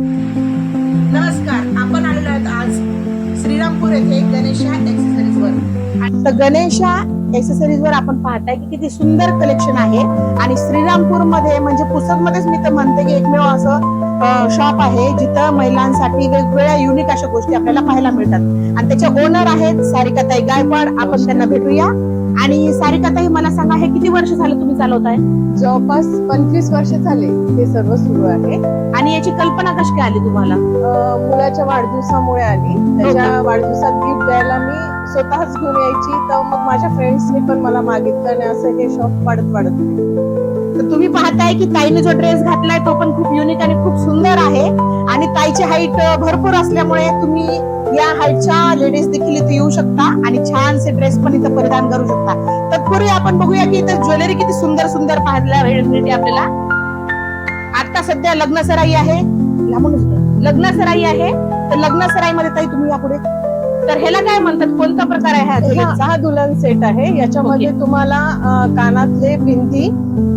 नमस्कार आपण आलेलो आहोत आज श्रीरामपूर येथे गणेशा एक्सेसरीज वर. तर गणेशा एक्सेसरीज वर आपण पाहताय की किती सुंदर कलेक्शन आहे. आणि श्रीरामपूरमध्ये म्हणजे पुसद मध्येच मी तर म्हणते की एकमेव असं शॉप आहे जिथं महिलांसाठी वेगवेगळ्या युनिक अशा गोष्टी आपल्याला पाहायला मिळतात. आणि त्याचे ओनर आहेत सारिकाताई गायकवाड. आपण त्यांना भेटूया. आणि सारिकाताई मला सांगा हे किती वर्ष झालं तुम्ही चालवताय? जवळपास पंचवीस वर्ष झाले हे सर्व सुरू आहे. आणि याची कल्पना कशी काय आली तुम्हाला? अं, मुलाच्या वाढदिवसामुळे आली. त्याच्या वाढदिवसात गिफ्ट द्यायला मी स्वतःच घेऊन यायची. तर मग माझ्या फ्रेंड्सनी पण मला मागितलं आणि असं हे शॉप वाढत वाढत. तर तुम्ही पाहताय की ताईने जो ड्रेस घातलाय तो पण खूप युनिक आणि खूप सुंदर ताईची हाईट भरपूर असल्यामुळे तुम्ही या हाईटच्या लेडीज देखील इथे येऊ शकता आणि छानसे ड्रेस पण इथं परिधान करू शकता. तत्पूर्वी आपण बघूया की इथं ज्वेलरी किती सुंदर सुंदर पाहायला मिळते आपल्याला. आता सध्या लग्न सराई आहे लग्न सराई आहे. तर लग्न सराई मध्ये ताई तुम्ही यापुढे तर ह्याला काय म्हणतात? कोणता प्रकार आहे हा हा ज्वेलरीचा? हा दुल्हन सेट आहे. याच्यामध्ये तुम्हाला कानातले बिंदी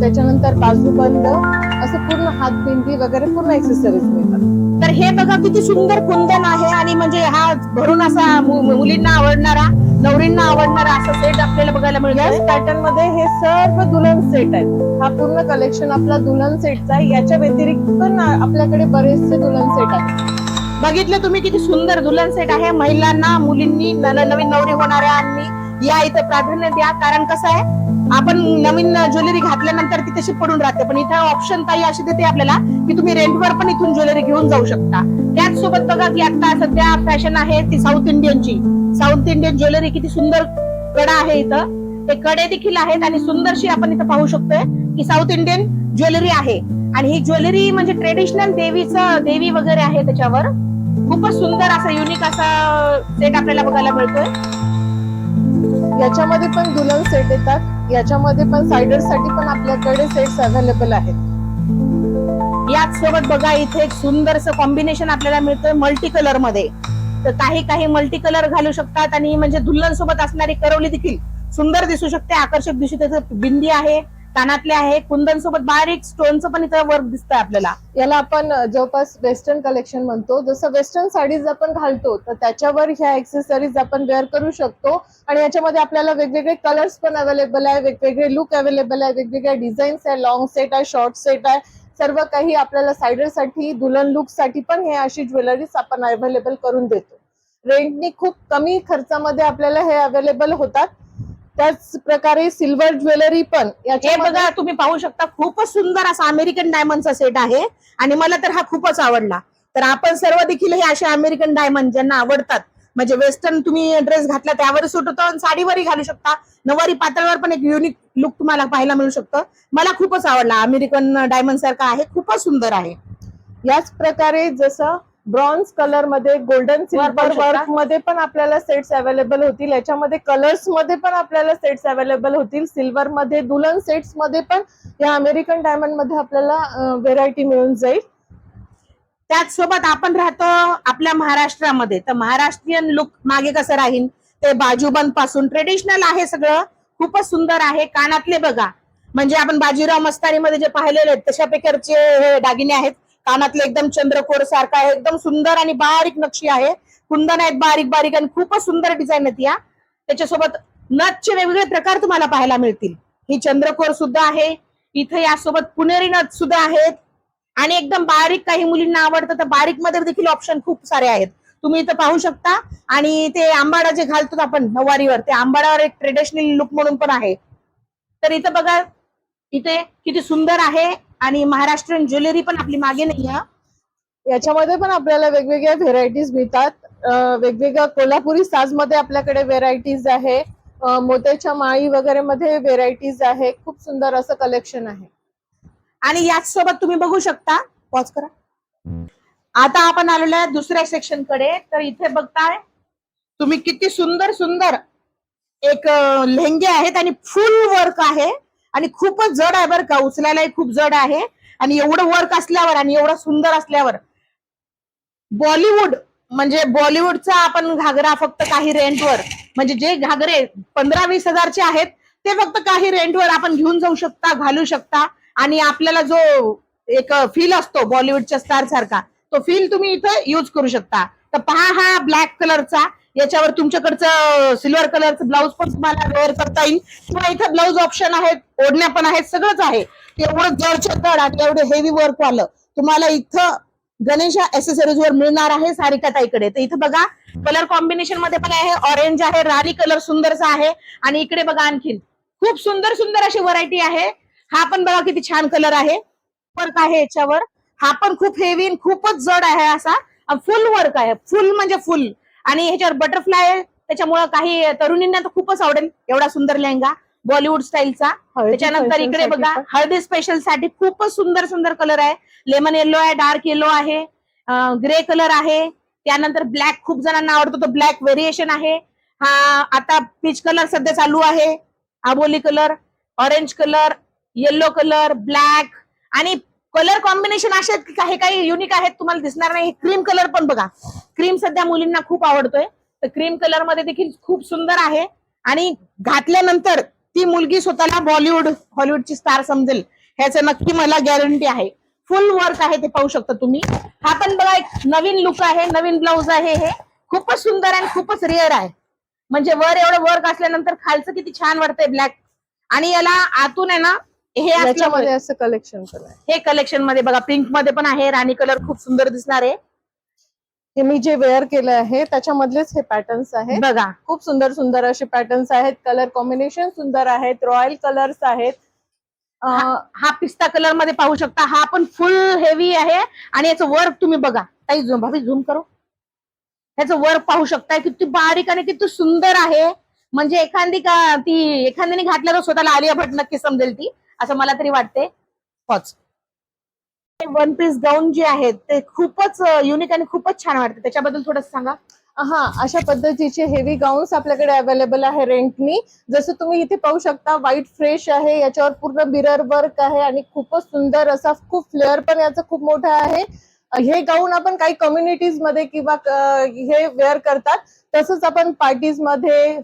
त्याच्यानंतर बाजूबंद असं पूर्ण हात बिंदी वगैरे पूर्ण एक्सेसरीज मिळतात. तर हे बघा किती सुंदर कुंदन आहे आणि म्हणजे हा भरून असा मुलींना आवडणारा नवरींना आवडणारा असा सेट आपल्याला बघायला मिळतो पॅटर्नमध्ये हे सर्व दुल्हन सेट आहेत. हा पूर्ण कलेक्शन आपला दुल्हन सेटचा आहे. याच्या व्यतिरिक्त पण आपल्याकडे बरेचसे दुल्हन सेट आहेत. बघितलं तुम्ही किती सुंदर दुल्हन सेट आहे. महिलांना मुलींनी नवीन नवरी होणाऱ्यांनी या इथं प्राधान्य द्या. कारण कसं आहे? आपण नवीन ज्वेलरी घातल्यानंतर ती तशी पडून राहते. पण इथं ऑप्शन काही अशी देते आपल्याला की तुम्ही रेंटवर पण इथून ज्वेलरी घेऊन जाऊ शकता. त्याच सोबत बघा की आता सध्या फॅशन आहे ती साऊथ इंडियनची साऊथ इंडियन ज्वेलरी किती सुंदर कडा आहे इथं. ते कडे देखील आहेत आणि सुंदरशी आपण इथं पाहू शकतोय की साऊथ इंडियन ज्वेलरी आहे. आणि ही ज्वेलरी म्हणजे ट्रेडिशनल देवीचं देवी वगैरे आहे त्याच्यावर. खूपच सुंदर असा युनिक असा सेट आपल्याला बघायला मिळतोय. याच्यामध्ये पण दुल्हन सेट येतात. याच्यामध्ये पण सायडरसाठी पण आपल्याकडे सेट्स अवेलेबल आहेत. याच सोबत बघा इथे एक सुंदरसं कॉम्बिनेशन आपल्याला मिळतं मल्टी कलरमध्ये. तर काही काही मल्टी कलर घालू शकतात आणि म्हणजे दुल्हन सोबत असणारी करवली देखील सुंदर दिसू शकते आकर्षक दिसू त्याचं बिंदी आहे कानातले आहे कुंदन सोबत बारीक स्टोनचं पण इथं वर्क दिसतंय आपल्याला. याला आपण जवळपास वेस्टर्न कलेक्शन म्हणतो. जसं वेस्टर्न साडीज आपण घालतो तर त्याच्यावर ह्या ऍक्सेसरीज आपण वेअर करू शकतो. आणि याच्यामध्ये आपल्याला वेगवेगळे कलर्स पण अवेलेबल आहे वेगवेगळे लुक अवेलेबल आहे वेगवेगळ्या डिझाईन्स आहे. लॉंग सेट आहे शॉर्ट सेट आहे. सर्व काही आपल्याला सायडरसाठी दुल्हन लुकसाठी पण हे अशी ज्वेलरीज आपण अवेलेबल करून देतो. रेंटनी खूप कमी खर्चामध्ये आपल्याला हे अवेलेबल होतात. त्याच प्रकारे सिल्वर ज्वेलरी पण हे बघा तुम्ही पाहू शकता खूपच सुंदर असा अमेरिकन डायमंडचा सेट आहे आणि मला तर हा खूपच आवडला. तर आपण सर्व देखील हे असे अमेरिकन डायमंड ज्यांना आवडतात म्हणजे वेस्टर्न तुम्ही ड्रेस घातला त्यावर सूट होतो आणि साडीवरही घालू शकता. नवारी पातळवर पण एक युनिक लुक तुम्हाला पाहायला मिळू शकतं. मला खूपच आवडला अमेरिकन डायमंड सारखा आहे खूपच सुंदर आहे. याच प्रकारे जसं ब्रॉन्झ कलरमध्ये गोल्डन सिल्वर. वर्कमध्ये पण आपल्याला सेट्स अवेलेबल होतील. याच्यामध्ये कलर्समध्ये पण आपल्याला सेट्स अवेलेबल होतील. सिल्वर मध्ये दुल्हन सेट्समध्ये पण या अमेरिकन डायमंडमध्ये आपल्याला व्हेरायटी मिळून जाईल. त्याच सोबत आपण राहतो आपल्या महाराष्ट्रामध्ये. तर महाराष्ट्रीयन लुक मागे कसं राहील ते बाजूबंदपासून ट्रेडिशनल आहे सगळं. खूपच सुंदर आहे. कानातले बघा. म्हणजे आपण बाजीराव मस्तानीमध्ये जे पाहिलेले आहेत तशा प्रकारचे हे दागिने आहेत. कानातले एकदम चंद्रकोर सारखा आहे. एकदम सुंदर आणि बारीक नक्षी आहे. कुंदन आहेत बारीक बारीक आणि खूपच सुंदर डिझाईन आहेत या. त्याच्यासोबत नथचे वेगवेगळे प्रकार तुम्हाला पाहायला मिळतील. ही चंद्रकोर सुद्धा आहे. इथे यासोबत पुणेरी नथ सुद्धा आहेत. आणि एकदम बारीक काही मुलींना आवडतं तर बारीकमध्ये देखील ऑप्शन खूप सारे आहेत. तुम्ही इथं पाहू शकता. आणि ते आंबाडा जे घालतो आपण नऊवारीवर ते आंबाडावर एक ट्रेडिशनल लुक म्हणून पण आहे. तर इथं बघा इथे किती सुंदर आहे. आणि महाराष्ट्रीयन ज्वेलरी पण आपली मागे नाही याच्यामध्ये पण आपल्याला वेगवेगळ्या व्हेरायटीज मिळतात. वेगवेगळ्या कोल्हापुरी साजमध्ये आपल्याकडे व्हेरायटीज आहे. मोत्याच्या माळी वगैरे मध्ये व्हेरायटीज आहे. खूप सुंदर असं कलेक्शन आहे. आणि याच सोबत तुम्ही बघू शकता. पॉज करा. आता आपण आलेलो आहे दुसऱ्या सेक्शनकडे. तर इथे बघताय तुम्ही किती सुंदर सुंदर एक लेहंगे आहेत आणि फुल वर्क आहे. आणि खूपच जड आहे बरं का. उचलायलाही खूप जड आहे. आणि एवढं वर्क असल्यावर आणि एवढं सुंदर असल्यावर बॉलिवूड म्हणजे बॉलिवूडचा आपण घागरा फक्त काही रेंटवर म्हणजे जे घागरे पंधरा वीस हजारचे आहेत ते फक्त काही रेंटवर आपण घेऊन जाऊ शकता घालू शकता. आणि आपल्याला जो एक फील असतो बॉलिवूडच्या स्टार सारखा तो फील तुम्ही इथं युज करू शकता. तर पहा हा ब्लॅक कलरचा याच्यावर तुमच्याकडचं सिल्वर कलरचं ब्लाऊज पण तुम्हाला वेअर करता येईल. किंवा इथं ब्लाऊज ऑप्शन आहेत ओढण्या पण आहेत सगळंच आहे. एवढं जडच्या जड आणि एवढं हेवी वर्क आलं तुम्हाला इथं गणेशा एसेसरीज वर मिळणार आहे सारिका ताईकडे. तर इथं बघा कलर कॉम्बिनेशनमध्ये पण आहे ऑरेंज आहे राणी कलर सुंदरसा आहे. आणि इकडे बघा आणखीन खूप सुंदर सुंदर अशी व्हरायटी आहे. हा पण बघा किती छान कलर आहे. वर्क आहे याच्यावर. हा पण खूप हेवी खूपच जड आहे असा. फुल वर्क आहे. फुल म्हणजे फुल आणि ह्याच्यावर बटरफ्लाय त्याच्यामुळं काही तरुणींना तर खूपच आवडेल एवढा सुंदर लेहंगा बॉलिवूड स्टाईलचा त्याच्यानंतर इकडे बघा हळदी स्पेशलसाठी खूपच सुंदर सुंदर कलर आहे. लेमन येलो आहे डार्क येलो आहे. ग्रे कलर आहे. त्यानंतर ब्लॅक खूप जणांना आवडतो तो ब्लॅक व्हेरिएशन आहे. हा आता पीच कलर सध्या चालू आहे. आबोली colour orange colour yellow colour black आणि कलर कॉम्बिनेशन असे काही काही युनिक आहेत तुम्हाला दिसणार नाही. क्रीम कलर पण बघा. क्रीम सध्या मुलींना खूप आवडतोय. तर क्रीम कलरमध्ये देखील खूप सुंदर आहे. आणि घातल्यानंतर ती मुलगी स्वतःला बॉलिवूड हॉलिवूडची स्टार समजेल ह्याचं नक्की मला गॅरंटी आहे. फुल वर्क आहे ते पाहू शकता तुम्ही. हा पण बघा एक नवीन लुक आहे नवीन ब्लाऊज आहे हे. खूपच सुंदर आणि खूपच रिअर आहे. म्हणजे वर एवढं वर्क असल्यानंतर खालचं किती छान वाटतंय ब्लॅक आणि याला आतून आहे ना हे असं कलेक्शन हे कलेक्शनमध्ये बघा पिंकमध्ये पण आहे राणी कलर खूप सुंदर दिसणार आहे. हे मी जे वेअर केलं आहे त्याच्यामधलेच हे पॅटर्न्स आहेत. बघा. खूप सुंदर सुंदर असे पॅटर्न्स आहेत. कलर कॉम्बिनेशन सुंदर आहेत. रॉयल कलर्स आहेत. हा पिस्ता कलरमध्ये पाहू शकता. हा पण फुल हेवी आहे आणि याचं वर्क तुम्ही बघा. काही झूम भाभी झूम करो. ह्याचं वर्क पाहू शकताय. किती बारीक आणि किती सुंदर आहे. म्हणजे एखादी का ती एखाद्याने घातल्या तर स्वतःला आलिया भट नक्की समजेल ती. असं मला तरी वाटते पॉच वन पीस गाऊन जे आहेत ते खूपच युनिक आणि खूपच छान वाटते. त्याच्याबद्दल थोडं सांगा. हा अशा पद्धतीचे हेवी गाऊन्स आपल्याकडे अवेलेबल आहे रेंटनी जसं तुम्ही इथे पाहू शकता व्हाईट फ्रेश आहे याच्यावर पूर्ण मिरर वर्क आहे आणि खूपच सुंदर असा खूप फ्लेअर पण याचा खूप मोठा आहे. हे गाऊन आपण काही कम्युनिटीजमध्ये किंवा हे वेअर करतात. तसंच आपण पार्टीजमध्ये.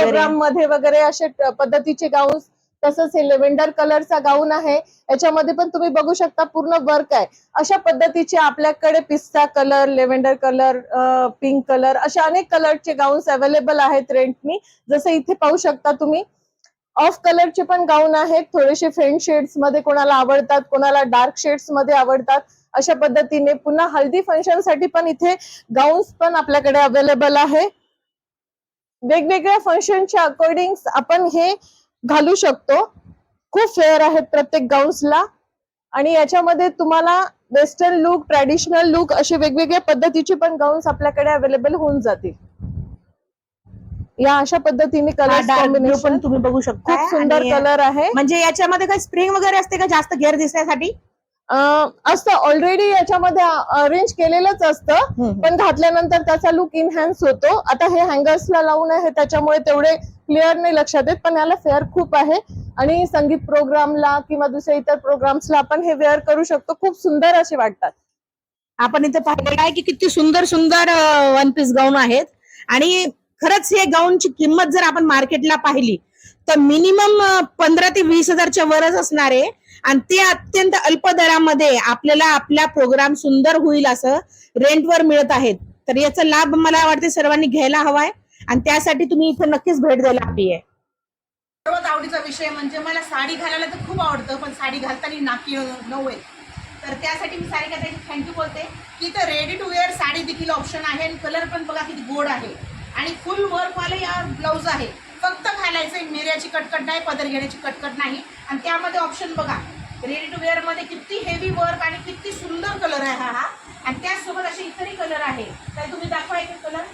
प्रोग्राममध्ये वगैरे ट- पद्धतीचे गाऊन तसंच हे लेव्हेंडर कलरचा गाऊन आहे. याच्यामध्ये पण तुम्ही बघू शकता पूर्ण वर्क आहे. अशा पद्धतीचे आपल्याकडे पिस्ता colour lavender colour pink colour अशा अनेक कलरचे गाऊन्स अवेलेबल आहेत रेंटनी जसं इथे पाहू शकता तुम्ही. ऑफ कलरचे पण गाऊन आहेत. थोडेसे फेंट शेड्समध्ये कोणाला आवडतात कोणाला डार्क शेड्समध्ये आवडतात. अशा पद्धतीने पुन्हा हल्दी फंक्शनसाठी पण इथे गाऊन्स पण आपल्याकडे अवेलेबल आहे. वेगवेगळ्या फंक्शनच्या अकॉर्डिंग आपण हे घालू शकतो. खूप फेअर आहेत प्रत्येक गाऊन्सला. आणि याच्यामध्ये तुम्हाला वेस्टर्न लुक ट्रॅडिशनल लुक असे वेगवेगळ्या पद्धतीचे पण गाऊन्स आपल्याकडे अवेलेबल होऊन जातील. या अशा पद्धतीने कलर कॉम्बिनेशन पण तुम्ही बघू शकता. खूप सुंदर कलर आहे. म्हणजे याच्यामध्ये काही स्प्रिंग वगैरे असते का? जास्त घेर दिसण्यासाठी असतं. ऑलरेडी याच्यामध्ये अरेंज केलेलंच असतं. पण घातल्यानंतर त्याचा लुक इनहॅन्स होतो. आता हे हँगर्सला लावून आहे त्याच्यामुळे तेवढे क्लिअर नाही लक्षात येत पण याला फेअर खूप आहे. आणि संगीत प्रोग्रामला किंवा दुसऱ्या इतर प्रोग्राम्सला आपण हे वेअर करू शकतो. खूप सुंदर असे वाटतात. आपण इथे पाहिलेलं आहे की किती सुंदर सुंदर वन पीस गाऊन आहेत. आणि खरंच हे गाऊनची किंमत जर आपण मार्केटला पाहिली तर मिनिमम पंधरा ते वीस हजारच्या वरच असणार आहे. आणि ते अत्यंत अल्प दरामध्ये आपल्याला आपला प्रोग्राम सुंदर होईल असं रेंटवर मिळत आहेत. तर याचा लाभ मला वाटते सर्वांनी घ्यायला हवाय आणि त्यासाठी तुम्ही इथे नक्कीच भेट द्यायला हवी आहे सर्वात आवडीचा विषय म्हणजे मला साडी घालायला तर खूप आवडतं पण साडी घालताना नाकी नव्हे. आहे तर त्यासाठी मी साडी घालायची थँक्यू बोलते. की तर रेडी टू वेअर साडी देखील ऑप्शन आहे आणि कलर पण बघा किती गोड आहे. आणि फुल वर्कवाले या ब्लाऊज आहे. फक्त घालायचंय. मिऱ्याची कटकट नाही पदर घेण्याची कटकट नाही. आणि त्यामध्ये ऑप्शन बघा. रेडी टू वेअरमध्ये किती हेवी वर्क आणि किती सुंदर कलर आहे हा हा. आणि त्याचसोबत असे इतरही कलर आहे. तर तुम्ही दाखवा एक कलर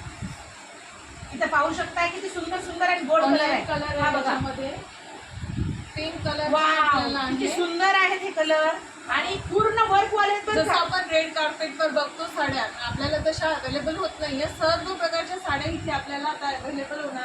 इथे पाहू शकता किती सुंदर सुंदर आणि गोड कलर आहे. कलर हा बघा. पिंक कलर वाव किती सुंदर आहेत हे कलर आणि पूर्ण वर्क वाले जसं का. आपण रेड कार्पेटवर बघतो साड्या आपल्याला तशा अवेलेबल होत नाहीये सर्व प्रकारच्या साड्या इथे आपल्याला आता अवेलेबल होणार आहे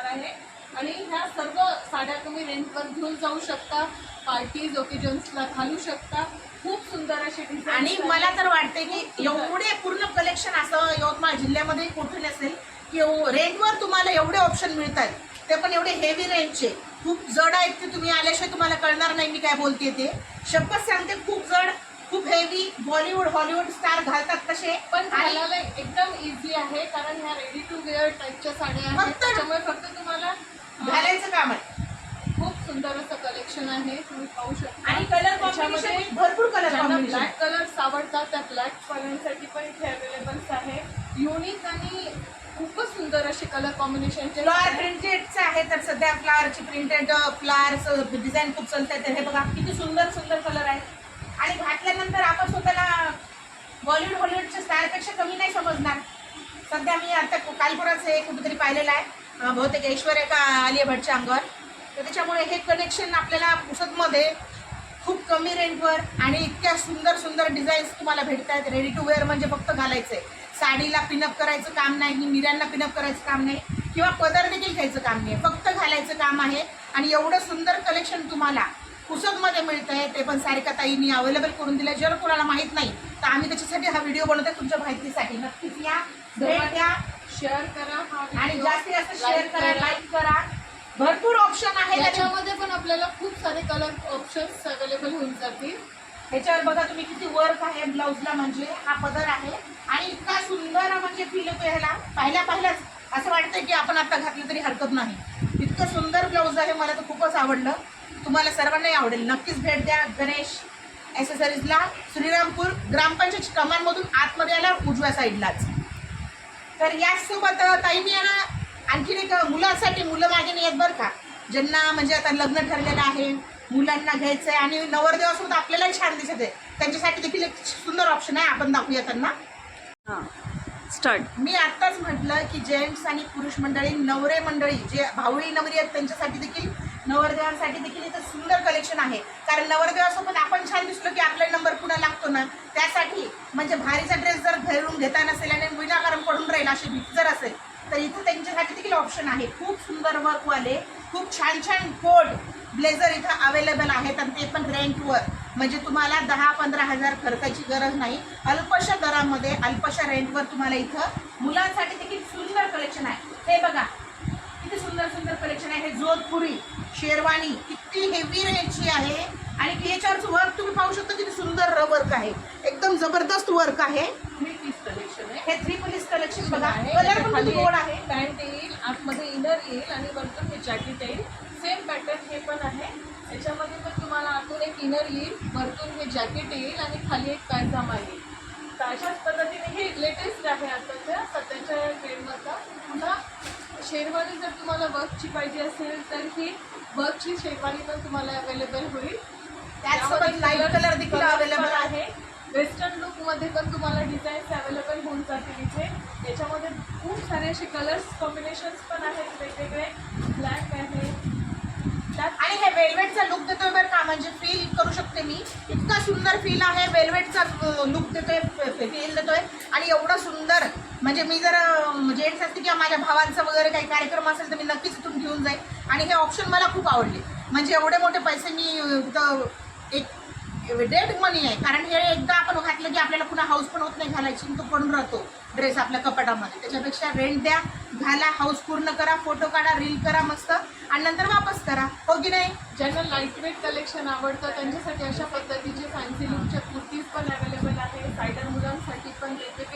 ह्या सर्व साड्या तुम्ही रेंटवर घेऊन जाऊ शकता पार्टीज ओकेजन्सला घालू शकता. खूप सुंदर असे डिझाईन आणि मला तर वाटते की एवढे पूर्ण कलेक्शन असं यवतमाळ जिल्ह्यामध्ये कुठे नसेल की रेंटवर तुम्हाला एवढे ऑप्शन मिळत आहेत ते पण एवढे हेवी रेंजचे खूप जड आहेत ते तुम्ही आल्याशिवाय तुम्हाला कळणार नाही मी काय बोलते ते. शपथ सांगते खूप जड खूप हेवी बॉलिवूड हॉलिवूड स्टार घालतात तसे. पण घालायला एकदम इझी आहे कारण ह्या रेडी टू वेअर टाईपच्या साड्या आहेत. फक्त- त्याच्यामुळे फक्त तुम्हाला घालायचं काम आहे. खूप सुंदर असं कलेक्शन आहे. तुम्ही पाहू शकता. आणि कलर त्याच्यामध्ये कॉम्बिनेशन भरपूर कलर ज्यांना कॉम्बिनेशन ब्लॅक कलर्स आवडतात त्या ब्लॅक वाल्यांसाठी पण इथे अवेलेबल्स आहे. युनिक आणि खूपच सुंदर असे कलर कॉम्बिनेशनचे फ्लॉवर प्रिंटेडचं आहे तर सध्या फ्लॉवरची प्रिंटेड फ्लॉवर डिझाईन खूप चालत आहे तर हे बघा किती सुंदर सुंदर कलर आहे. आणि घातल्यानंतर आपण स्वतःला बॉलिवूड हॉलिवूडच्या स्टारपेक्षा कमी नाही समजणार. सध्या मी आता कालपुराचं एक कुठेतरी पाहिलेलं आहे. बहुतेक ऐश्वर्या का आलिया भटच्या अंगावर? तर त्याच्यामुळे हे कनेक्शन आपल्याला पुसतमध्ये खूप कमी रेंटवर आणि इतक्या सुंदर सुंदर डिझाईन्स तुम्हाला भेटत आहेत रेडी टू वेअर म्हणजे फक्त घालायचं आहे साडीला पिनअप करायचं काम नाही मिऱ्यांना पिनअप करायचं काम नाही किंवा पदर देखील घ्यायचं काम नाही. फक्त घालायचं काम आहे आणि एवढं सुंदर कलेक्शन तुम्हाला पुसतमध्ये मिळतं आहे ते पण सारिका ताईंनी अवेलेबल करून दिलं जर कोणाला माहीत नाही तर आम्ही त्याच्यासाठी हा व्हिडिओ बनवतो तुमच्या माहितीसाठी नक्कीच या. भेट द्या. शेअर करा हा आणि video, जास्तीत जास्त शेअर like करा लाईक करा. भरपूर ऑप्शन आहे त्याच्यामध्ये याच्यामध्ये पण आपल्याला खूप सारे कलर ऑप्शन्स अवेलेबल होऊन जातील. ह्याच्यावर बघा तुम्ही किती वर्क आहे ब्लाऊजला म्हणजे. हा पदर आहे. आणि इतका सुंदर म्हणजे फील होतो ह्याला. पाहिल्या पाहिल्याच असं वाटतंय की आपण आता घातलं तरी हरकत नाही. इतकं सुंदर ब्लाऊज आहे. मला तर खूपच आवडलं. तुम्हाला सर्वांनाही आवडेल. नक्कीच भेट द्या गणेश ॲसेसरीजला श्रीरामपूर ग्रामपंचायत कमानमधून आतमध्ये आला उजव्या साईडलाच तर याचसोबत ताईंनी आहे ना आणखीन एक मुलांसाठी मुलं मागे नाही आहेत बरं का. ज्यांना म्हणजे आता लग्न ठरलेलं आहे मुलांना घ्यायचं आहे आणि नवरदेवासोबत आपल्यालाही छान दिसत आहे. त्यांच्यासाठी देखील एक सुंदर ऑप्शन आहे. आपण दाखवूया त्यांना. स्टार्ट मी आत्ताच म्हटलं की जेंट्स आणि पुरुष मंडळी नवरे मंडळी जे भावळी नवरी आहेत त्यांच्यासाठी देखील नवरदेवांसाठी देखील इथं सुंदर कलेक्शन आहे. कारण नवरदेवासोबत आपण छान दिसलो की आपला नंबर पुन्हा लागतो ना. त्यासाठी म्हणजे भारीचा ड्रेस जर घरून घेता नसेल आणि विनाकारण पडून राहील अशी भीती जर असेल तर इथं त्यांच्यासाठी देखील ऑप्शन आहे. खूप सुंदर वर्कवाले खूप छान छान कोड ब्लेझर इथं अवेलेबल आहेत आणि ते पण रेंटवर म्हणजे तुम्हाला दहा पंधरा हजार खर्चाची गरज नाही. अल्पशा दरामध्ये अल्पशा रेंटवर तुम्हाला इथं मुलांसाठी देखील सुंदर कलेक्शन आहे. हे बघा. किती सुंदर सुंदर कलेक्शन आहे. हे जोधपुरी. शेरवानी किती हेवी रेंजची आहे. आणि याच्यावरचं वर्क तुम्ही पाहू शकता किती सुंदर वर्क आहे. एकदम जबरदस्त वर्क आहे. थ्री पीस कलेक्शन आहे. हे थ्री पोलीस कलेक्शन बघा. आहे. कलर पण किती गोड आहे. पॅन्ट येईल आतमध्ये इनर येईल आणि वरतून हे जॅकेट येईल. सेम पॅटर्न हे पण आहे. याच्यामध्ये पण तुम्हाला आतून एक इनर येईल वरतून हे जॅकेट येईल आणि खाली एक पायजामा येईल. तर अशाच पद्धतीने हे लेटेस्ट आहे आताच्या सध्याच्या ट्रेंडमधला पुन्हा शेरवानी जर तुम्हाला वर्कची पाहिजे असेल तर ही वर्कची शेरवानी पण तुम्हाला अवेलेबल होईल. त्याचसोबत लाइट कलर देखील अवेलेबल आहे. वेस्टर्न लुकमध्ये पण तुम्हाला डिझाईन्स अवेलेबल होऊन जातील इथे. याच्यामध्ये खूप सारे असे कलर्स कॉम्बिनेशन्स पण आहेत वेगवेगळे. ब्लॅक आहे. आणि हे वेल्वेटचा लुक देतोय बरं का म्हणजे फील करू शकते मी. इतका सुंदर फील आहे वेल्वेटचा लुक देतोय फील देतोय. आणि एवढं सुंदर म्हणजे मी जर जेंट्स म्हणजे असते किंवा माझ्या भावांचा वगैरे काही कार्यक्रम असेल तर मी नक्कीच इथून घेऊन जाईल आणि हे ऑप्शन मला खूप आवडले. म्हणजे एवढे मोठे पैसे मी इथं एक डेड मनी आहे. कारण हे एकदा आपण घातलं की आपल्याला पुन्हा हाऊस पण होत नाही घालायची तो पडून राहतो. ड्रेस आपल्या कपाटामध्ये. त्याच्यापेक्षा रेंट द्या घाला हाऊस पूर्ण करा फोटो काढा रील करा मस्त. आणि नंतर वापस करा. हो की नाही? ज्यांना लाईटवेट कलेक्शन आवडतं त्यांच्यासाठी अशा पद्धतीचे फॅन्सी लुकच्या कुर्तीज पण अवेलेबल आहे सायडर मुलांसाठी पण वेगवेगळे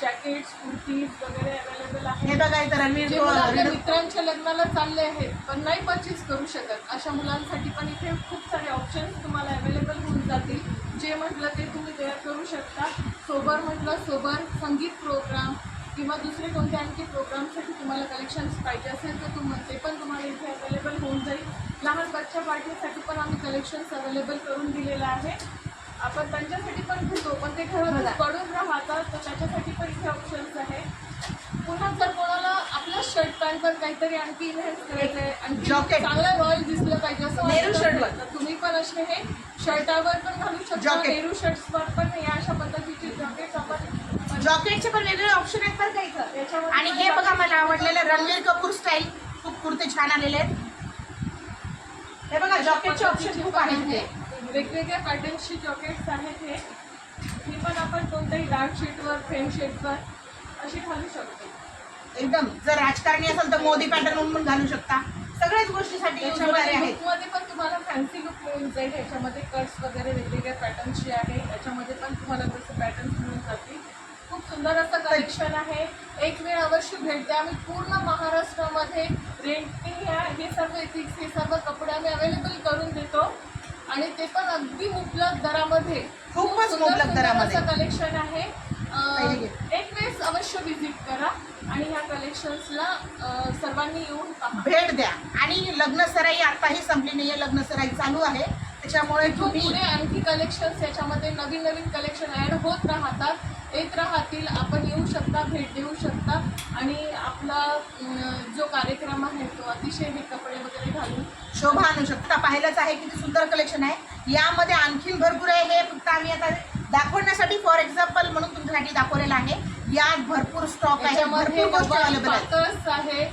जॅकेट्स कुर्तीज वगैरे अवेलेबल हे बघा इथं रणवीर जे मुलं आपल्या मित्रांच्या लग्नाला चालले आहेत पण नाही परचेस करू शकत. अशा मुलांसाठी पण इथे खूप सारे ऑप्शन्स तुम्हाला अवेलेबल होऊन जातील. जे म्हटलं ते तुम्ही तयार करू शकता. सोबर म्हटलं सोबर संगीत प्रोग्राम किंवा दुसरे कोणते आणखी प्रोग्रामसाठी तुम्हाला कलेक्शन्स पाहिजे असेल तर तुम ते पण तुम्हाला इथे अवेलेबल होऊन जाईल. लहान बच्चा पार्टीसाठी पण आम्ही कलेक्शन्स अवेलेबल करून दिलेलं आहे. आपण त्यांच्यासाठी पण घेतो पण ते. घरात पडून राहतात तर त्याच्यासाठी पण इथे ऑप्शन्स आहे पुन्हा जर कोणाला आपल्या शर्ट पॅन्टवर काहीतरी आणखी करायचं आहे Jacket. चांगलं रॉयल दिसलं पाहिजे असं वाटत तर तुम्ही पण असे हे शर्टावर पण घालू शकता. नेहरू शर्ट्सवर पण या अशा पद्धतीचे जॉकेट्स आपण जॉकेटचे पण वेगवेगळे ऑप्शन आहेत बरं का इथं याच्यामध्ये आणि हे बघा मला आवडलेलं रणवीर कपूर स्टाईल खूप कुर्ते छान आलेले आहेत हे बघा जॉकेटचे ऑप्शन खूप आहेत. वेगवेगळ्या पॅटर्न्सची जॉकेट्स आहेत हे. ही पण आपण कोणत्याही डार्क शीटवर फ्रेम शीटवर अशी घालू शकतो. एकदम. जर राजकारणी असेल तर मोदी पॅटर्न म्हणून पण घालू शकता. सगळ्याच गोष्टीसाठी use होणारे त्याच्यामध्ये आहेत look मध्ये पण तुम्हाला फॅन्सी लुक मिळून जाईल. याच्यामध्ये कट्स वगैरे वेगवेगळ्या पॅटर्नचे आहे. याच्यामध्ये पण तुम्हाला तसे पॅटर्न्स मिळून जातील. खूप सुंदर असं कलेक्शन आहे. एक वेळ अवश्य भेट द्या. आम्ही पूर्ण महाराष्ट्रामध्ये रेंटनी हे सर्व इथिक्स हे सर्व कपडे आम्ही अवेलेबल करून देतो. आणि ते पण अगदी मुबलक दरामध्ये. खूपच सुंदर- मुबलक सुंदर दरामध्ये. असं कलेक्शन आहे. अं. एक वेळेस अवश्य विजिट करा आणि ह्या कलेक्शन्सला सर्वांनी येऊन पहा. भेट द्या. आणि लग्न सराई आताही संपली नाहीये. लग्न सराई चालू आहे. त्याच्यामुळे इथून तुम्ही पुढे आणखी कलेक्शन्स याच्यामध्ये नवीन नवीन कलेक्शन ऍड होत राहतात. येत राहतील. आपण येऊ शकता भेट देऊ शकता. आणि आपला अं, जो कार्यक्रम आहे तो अतिशय हे कपडे वगैरे घालून शोभा आणू शकता पाहिलंच आहे किती सुंदर कलेक्शन आहे. यामध्ये आणखीन भरपूर आहे. हे फक्त आम्ही आता दाखवण्यासाठी फॉर एक्झाम्पल म्हणून तुमच्यासाठी दाखवलेलं आहे. यात भरपूर स्टॉक आहे. भरपूर गोष्टी अवेलेबल आहे.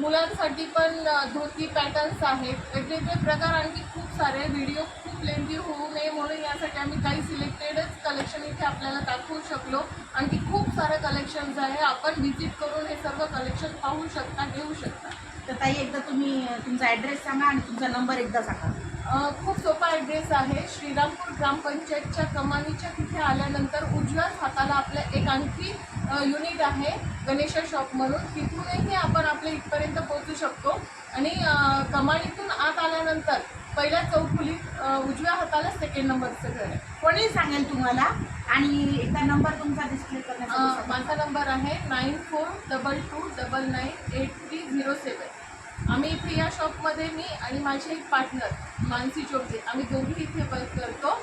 मुलांसाठी पण धोती पॅटर्न्स आहेत वेगवेगळे प्रकार आणखी खूप सारे व्हिडिओ खूप लेंदी होऊ नये म्हणून यासाठी आम्ही काही सिलेक्टेडच कलेक्शन इथे आपल्याला दाखवू शकलो. आणखी खूप सारे कलेक्शन्स आहे. आपण व्हिजिट करून हे सर्व कलेक्शन पाहू शकता घेऊ शकता. तर ताई एकदा तुम्ही तुमचा ॲड्रेस सांगा आणि तुमचा नंबर एकदा सांगा. खूप सोपा ॲड्रेस आहे. श्रीरामपूर ग्रामपंचायतच्या कमानीच्या तिथे आल्यानंतर उजव्याच हाताला आपलं एक आणखी युनिट आहे गणेशा शॉप म्हणून. तिथूनही आपण आपल्या इथपर्यंत पोहोचू शकतो. आणि कमानीतून आत आल्यानंतर पहिल्या चौफुलीत उजव्या हाताला सेकंड नंबरचं घर आहे. कोणी सांगेल तुम्हाला आणि एकदा नंबर तुमचा डिस्प्ले अ, करण्यासाठी माझा नंबर आहे nine four double two double nine eight three zero seven आम्ही इथे या शॉपमध्ये मी आणि माझे एक पार्टनर मानसी चोपडे आम्ही दोघी इथे वर्क करतो.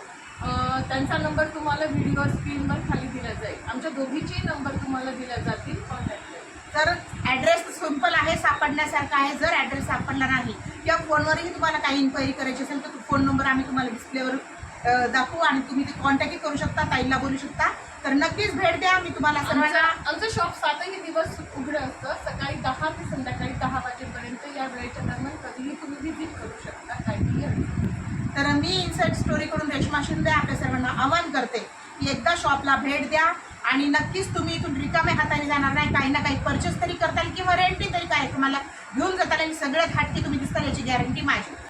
त्यांचा नंबर तुम्हाला व्हिडिओ स्क्रीनवर खाली दिला जाईल. आमच्या दोघीचे नंबर तुम्हाला दिला जातील. कॉन्टॅक्ट तर ॲड्रेस सिंपल आहे सापडण्यासारखा आहे. जर ॲड्रेस सापडला नाही किंवा फोनवरही तुम्हाला काही इन्क्वायरी करायची असेल तर तो फोन नंबर आम्ही तुम्हाला डिस्प्लेवर दाखवू आणि तुम्ही ते कॉन्टॅक्टही करू शकता ताईला बोलू शकता. तर नक्कीच भेट द्या मी तुम्हाला सर्वांना. आमचं शॉप सातही दिवस उघडं असतं. सकाळी दहा ते संध्याकाळी दहा वाजेपर्यंत या वेळेच्या दरम्यान कधीही तुम्ही व्हिजिट करू शकता काहीही. तर मी इन्साइट स्टोरीकडून रेश्मा शिंदे आपल्या सर्वांना आवाहन करते की एकदा शॉपला भेट द्या आणि नक्कीच तुम्ही इथून रिकाम्या हाताने जाणार नाही. काही ना काही परचेस तरी करता येईल किंवा रेंटनी तरी काय तुम्हाला घेऊन जाता येईल आणि सगळ्यात हटके तुम्ही दिसताल याची गॅरंटी माझी.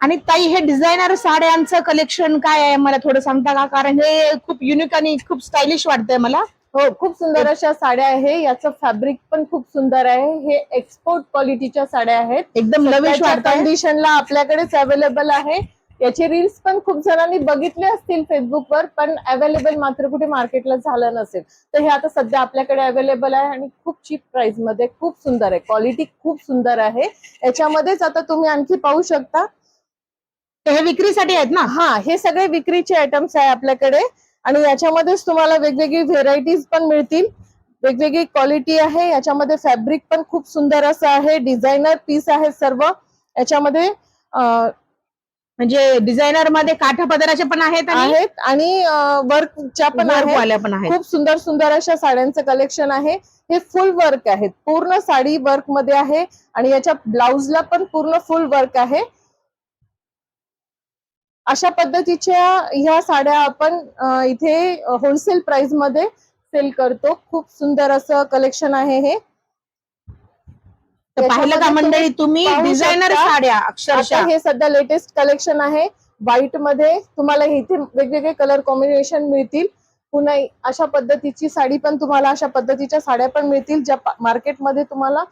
आणि ताई हे डिझायनर साड्यांचं कलेक्शन काय आहे? मला थोडं सांगता का? कारण हे खूप युनिक आणि खूप स्टायलिश वाटतंय मला. हो खूप सुंदर अशा साड्या आहे. याचं फॅब्रिक पण खूप सुंदर आहे. हे एक्सपोर्ट क्वालिटीच्या साड्या आहेत. एकदम कंडिशनला आपल्याकडेच अवेलेबल आहे. याचे रील्स पण खूप जणांनी बघितले असतील फेसबुकवर पण अवेलेबल मात्र कुठे मार्केटला झालं नसेल. तर हे आता सध्या आपल्याकडे अवेलेबल आहे आणि खूप चीप प्राइसमध्ये खूप सुंदर आहे. क्वालिटी खूप सुंदर आहे. याच्यामध्येच आता तुम्ही आणखी पाहू शकता. हे विक्रीसाठी आहेत ना? हा हे सगळे विक्रीचे आयटम्स आहे आपल्याकडे. आणि याच्यामध्येच तुम्हाला वेगवेगळी व्हेरायटीज पण मिळतील. वेगवेगळी क्वालिटी आहे. याच्यामध्ये फॅब्रिक पण खूप सुंदर असं आहे. डिझायनर पीस आहे सर्व. याच्यामध्ये म्हणजे डिझायनरमध्ये काठा पदराचे पण आहेत आणि आहेत. आणि वर्कच्या पण आहेत. वर्कवाल्या पण आहेत. खूप सुंदर सुंदर अशा साड्यांचं कलेक्शन आहे. हे फुल वर्क आहेत. पूर्ण साडी वर्कमध्ये आहे. आणि याच्या ब्लाउजला पण पूर्ण फुल वर्क आहे. अशा पद्धतीच्या ह्या साड्या आपण इथे होलसेल प्राइसमध्ये सेल करतो. खूप सुंदर असं कलेक्शन आहे हे. तर पाहिलं का मंडळी तुम्ही डिझायनर. साड्या अक्षरशः. हे सध्या लेटेस्ट कलेक्शन आहे. व्हाईटमध्ये तुम्हाला इथे वेगवेगळे कलर कॉम्बिनेशन मिळतील. पुन्हा अशा पद्धतीची साडी पण तुम्हाला अशा पद्धतीच्या साड्या पण मिळतील ज्या मार्केटमध्ये तुम्हाला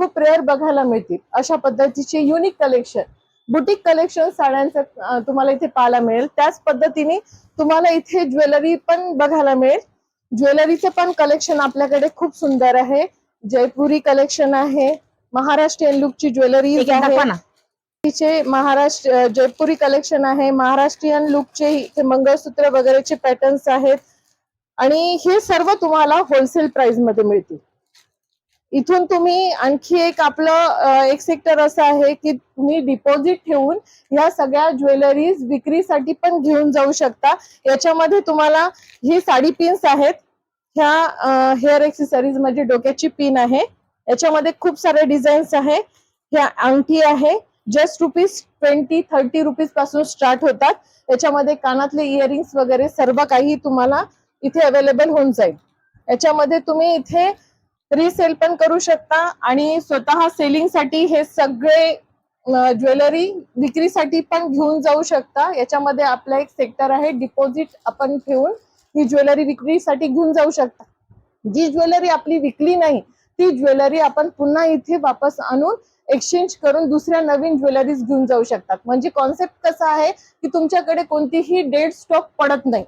खूप रेअर बघायला मिळतील. अशा पद्धतीचे युनिक कलेक्शन बुटीक कलेक्शन साड्यांचं तुम्हाला इथे पाहायला मिळेल. त्याच पद्धतीने तुम्हाला इथे ज्वेलरी पण बघायला मिळेल. ज्वेलरीचं पण कलेक्शन आपल्याकडे खूप सुंदर आहे. जयपुरी कलेक्शन आहे. महाराष्ट्रीयन लुकची ज्वेलरी एक एक आहे. दाखवा ना. चे महाराष्ट्र जयपुरी कलेक्शन आहे. महाराष्ट्रीयन लुकचे इथे मंगळसूत्र वगैरेचे पॅटर्न्स आहेत. आणि हे सर्व तुम्हाला होलसेल प्राइसमध्ये मिळतील. इथून तुम्ही आणखी एक आपलं एक सेक्टर असं आहे की तुम्ही डिपॉझिट ठेवून ह्या सगळ्या ज्वेलरीज विक्रीसाठी पण घेऊन जाऊ शकता. याच्यामध्ये तुम्हाला ही साडी पिन्स आहेत. ह्या हेअर एक्सेसरीज म्हणजे डोक्याची पिन आहे. याच्यामध्ये खूप सारे डिझाईन्स आहे. ह्या अंगठी आहे. जस्ट रुपीज ट्वेंटी थर्टी रुपीजपासून स्टार्ट होतात. याच्यामध्ये कानातले इयरिंग्स वगैरे सर्व काही तुम्हाला इथे अवेलेबल होऊन जाईल. याच्यामध्ये तुम्ही इथे रिसेल पण करू शकता आणि स्वतः सेलिंगसाठी हे सगळे ज्वेलरी विक्रीसाठी पण घेऊन जाऊ शकता. याच्यामध्ये आपला एक सेक्टर आहे डिपॉझिट आपण ठेवून ही ज्वेलरी विक्रीसाठी घेऊन जाऊ शकता. जी ज्वेलरी आपली विकली नाही ती ज्वेलरी आपण पुन्हा इथे वापस आणून एक्सचेंज करून दुसऱ्या नवीन ज्वेलरीज घेऊन जाऊ शकतात. म्हणजे कॉन्सेप्ट कसा आहे की तुमच्याकडे कोणतीही डेड स्टॉक पडत नाही.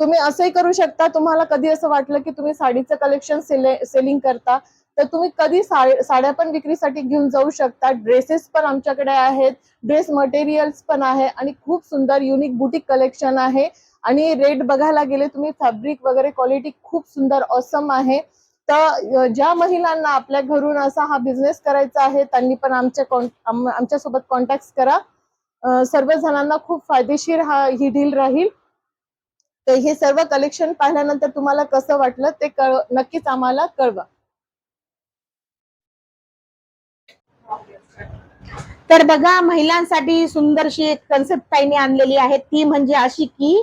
तुम्ही असंही करू शकता. तुम्हाला कधी असं वाटलं की तुम्ही साडीचं कलेक्शन सेलिंग करता तर तुम्ही कधी सा- साड्या पण विक्रीसाठी घेऊन जाऊ शकता. ड्रेसेस पण आमच्याकडे आहेत. ड्रेस मटेरियल्स पण आहे आणि खूप सुंदर युनिक बुटीक कलेक्शन आहे. आणि रेट बघायला गेले तुम्ही फॅब्रिक वगैरे क्वालिटी खूप सुंदर ऑसम आहे. तर ज्या महिलांना आपल्या घरून असा हा बिझनेस करायचा आहे त्यांनी पण आमच्या कॉन- आमच्यासोबत कॉन्टॅक्ट करा. सर्व जणांना खूप फायदेशीर हा ही डील राहील. तर हे सर्व कलेक्शन पाहिल्यानंतर तुम्हाला कसं वाटलं ते कळ नक्कीच आम्हाला कळवा. तर बघा महिलांसाठी सुंदरशी एक कन्सेप्ट ताईने आणलेली आहे. ती म्हणजे अशी की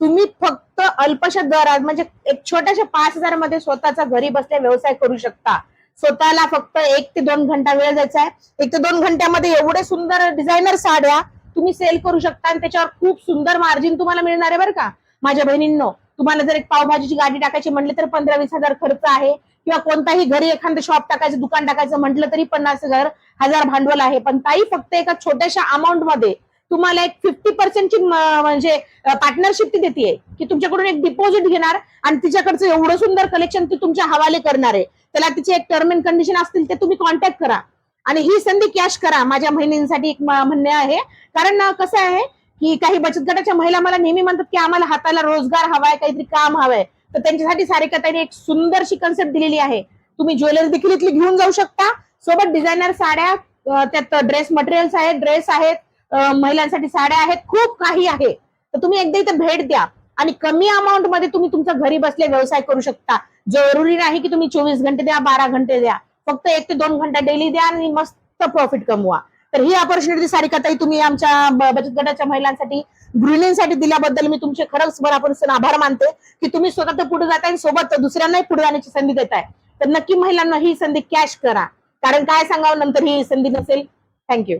तुम्ही फक्त अल्पशा दरात म्हणजे एक छोट्याशा पाच हजारमध्ये स्वतःचा घरी बसल्या व्यवसाय करू शकता. स्वतःला फक्त एक ते दोन घंटा वेळ द्यायचा आहे. एक ते दोन घंट्यामध्ये एवढे सुंदर डिझायनर साड्या तुम्ही सेल करू शकता आणि त्याच्यावर खूप सुंदर मार्जिन तुम्हाला मिळणार आहे बरं का. माझ्या बहिणींनो तुम्हाला जर एक पावभाजीची गाडी टाकायची म्हटलं तर पंधरा वीस हजार खर्च आहे. किंवा कोणताही घरी एखादं शॉप टाकायचं दुकान टाकायचं म्हटलं तरी पन्नास हजार हजार भांडवल आहे. पण ताई फक्त एका छोट्याशा अमाऊंटमध्ये तुम्हाला एक फिफ्टी पर्सेंटची म्हणजे पार्टनरशिप ती देते की तुमच्याकडून एक डिपॉझिट घेणार आणि तिच्याकडचं एवढं सुंदर कलेक्शन ती तुमच्या हवाले करणार आहे. त्याला तिचे एक टर्म अँड कंडिशन असतील ते तुम्ही कॉन्टॅक्ट करा. आणि ही संधी कॅश करा माझ्या महिन्यांसाठी एक म्हणणे आहे. कारण कसं आहे की काही बचत गटाच्या महिला मला नेहमी म्हणतात की आम्हाला हाताला रोजगार हवाय काहीतरी काम हवंय. तर त्यांच्यासाठी सारिकाताईने एक सुंदरशी कन्सेप्ट दिलेली आहे. तुम्ही ज्वेलरी देखील इथली घेऊन जाऊ शकता. सोबत डिझायनर साड्या त्यात ड्रेस मटेरियल्स आहेत ड्रेस आहेत महिलांसाठी साड्या आहेत खूप काही आहे. तर तुम्ही एकदा इथे भेट द्या आणि कमी अमाऊंटमध्ये तुम्ही तुमच्या घरी बसले व्यवसाय करू शकता. जरुरी नाही की तुम्ही चोवीस घंटे द्या बारा घंटे द्या. फक्त एक ते दोन घंटा डेली द्या आणि मस्त प्रॉफिट कमवा. तर ही ऑपॉर्च्युनिटी सारिकाताई तुम्ही आमच्या बचत गटाच्या महिलांसाठी गृहिणींसाठी दिल्याबद्दल मी तुमचे खरंच मनापासून आभार मानते की तुम्ही स्वतः तर पुढे जाताय आणि सोबत दुसऱ्यांनाही पुढे जाण्याची संधी देताय. तर नक्की महिलांना ही संधी कॅश करा. कारण काय सांगावं नंतर ही संधी नसेल? थँक्यू